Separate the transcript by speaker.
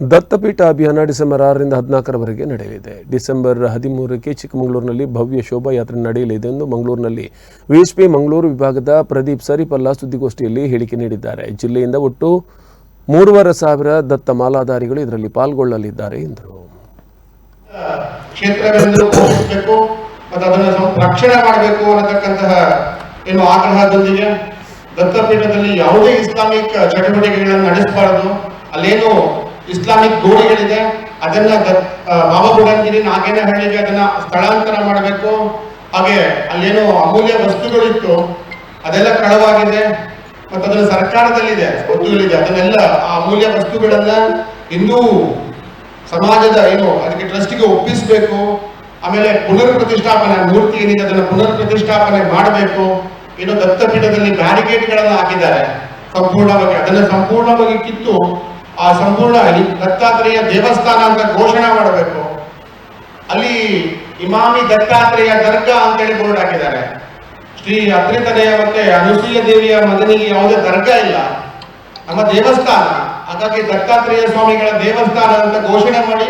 Speaker 1: ದತ್ತಪೀಠ ಅಭಿಯಾನ ಡಿಸೆಂಬರ್ ಆರರಿಂದ ಹದಿನಾಲ್ಕರವರೆಗೆ ನಡೆಯಲಿದೆ. ಡಿಸೆಂಬರ್ ಹದಿಮೂರಕ್ಕೆ ಚಿಕ್ಕಮಗಳೂರಿನಲ್ಲಿ ಭವ್ಯ ಶೋಭಾಯಾತ್ರೆ ನಡೆಯಲಿದೆ ಎಂದು ಮಂಗಳೂರಿನಲ್ಲಿ ವಿಎಸ್ಪಿ ಮಂಗಳೂರು ವಿಭಾಗದ ಪ್ರದೀಪ್ ಸರಿಪಲ್ಲ ಸುದ್ದಿಗೋಷ್ಠಿಯಲ್ಲಿ ಹೇಳಿಕೆ ನೀಡಿದ್ದಾರೆ. ಜಿಲ್ಲೆಯಿಂದ ಒಟ್ಟು ಮೂರುವರೆ ಸಾವಿರ ದತ್ತ ಮಾಲಾಧಾರಿಗಳು ಇದರಲ್ಲಿ ಪಾಲ್ಗೊಳ್ಳಲಿದ್ದಾರೆ ಎಂದರು.
Speaker 2: ದತ್ತಪೀಠದಲ್ಲಿ ಯಾವುದೇ ಇಸ್ಲಾಮಿಕ್ ಚಟುವಟಿಕೆಗಳನ್ನು ನಡೆಸಬಾರದು. ಅಲ್ಲೇನು ಇಸ್ಲಾಮಿಕ್ ಗೋಡೆಗಳಿದೆ ಅದನ್ನ ದತ್- ಆ, ಬಾಬಾ ಬುಡನ್ಗಿರಿ ನಾಗೇನಹಳ್ಳಿಗೆ ಅದನ್ನ ಸ್ಥಳಾಂತರ ಮಾಡಬೇಕು. ಹಾಗೆ ಅಲ್ಲೇನೋ ಅಮೂಲ್ಯ ವಸ್ತುಗಳಿತ್ತು ಅದೆಲ್ಲ ಕಳವಾಗಿದೆ. ಮತ್ತು ಅದನ್ನ ಸರ್ಕಾರದಲ್ಲಿದೆ ವಸ್ತುಗಳಿದೆ ಅದನ್ನೆಲ್ಲ ಆ ಅಮೂಲ್ಯ ವಸ್ತುಗಳನ್ನ ಇನ್ನೂ ಸಮಾಜದ ಏನು ಅದಕ್ಕೆ ಟ್ರಸ್ಟಿಗೆ ಒಪ್ಪಿಸಬೇಕು. ಆಮೇಲೆ ಪುನರ್ ಪ್ರತಿಷ್ಠಾಪನೆ ಮೂರ್ತಿ ಏನಿದೆ ಅದನ್ನು ಪುನರ್ ಪ್ರತಿಷ್ಠಾಪನೆ ಮಾಡಬೇಕು. ಏನು ದತ್ತಪೀಠದಲ್ಲಿ ಬ್ಯಾರಿಕೇಡ್ಗಳನ್ನು ಹಾಕಿದ್ದಾರೆ. ಸಂಪೂರ್ಣವಾಗಿ ಅದನ್ನು ಸಂಪೂರ್ಣವಾಗಿ ಕಿತ್ತು ಆ ಸಂಪೂರ್ಣ ಅಲ್ಲಿ ದತ್ತಾತ್ರೇಯ ದೇವಸ್ಥಾನ ಅಂತ ಘೋಷಣೆ ಮಾಡಬೇಕು. ಅಲ್ಲಿ ಇಮಾಮಿ ದತ್ತಾತ್ರೇಯ ದರ್ಗಾ ಅಂತೇಳಿ ಬೋರ್ಡ್ ಹಾಕಿದ್ದಾರೆ. ಶ್ರೀ ಅತ್ರಿತನೆಯ ಮತ್ತೆ ಅನುಸೂಯ ದೇವಿಯ ಮಗನಿಗೆ ಯಾವುದೇ ದರ್ಗಾ ಇಲ್ಲ. ನಮ್ಮ ದೇವಸ್ಥಾನ, ಹಾಗಾಗಿ ದತ್ತಾತ್ರೇಯ ಸ್ವಾಮಿಗಳ ದೇವಸ್ಥಾನ ಅಂತ ಘೋಷಣೆ ಮಾಡಿ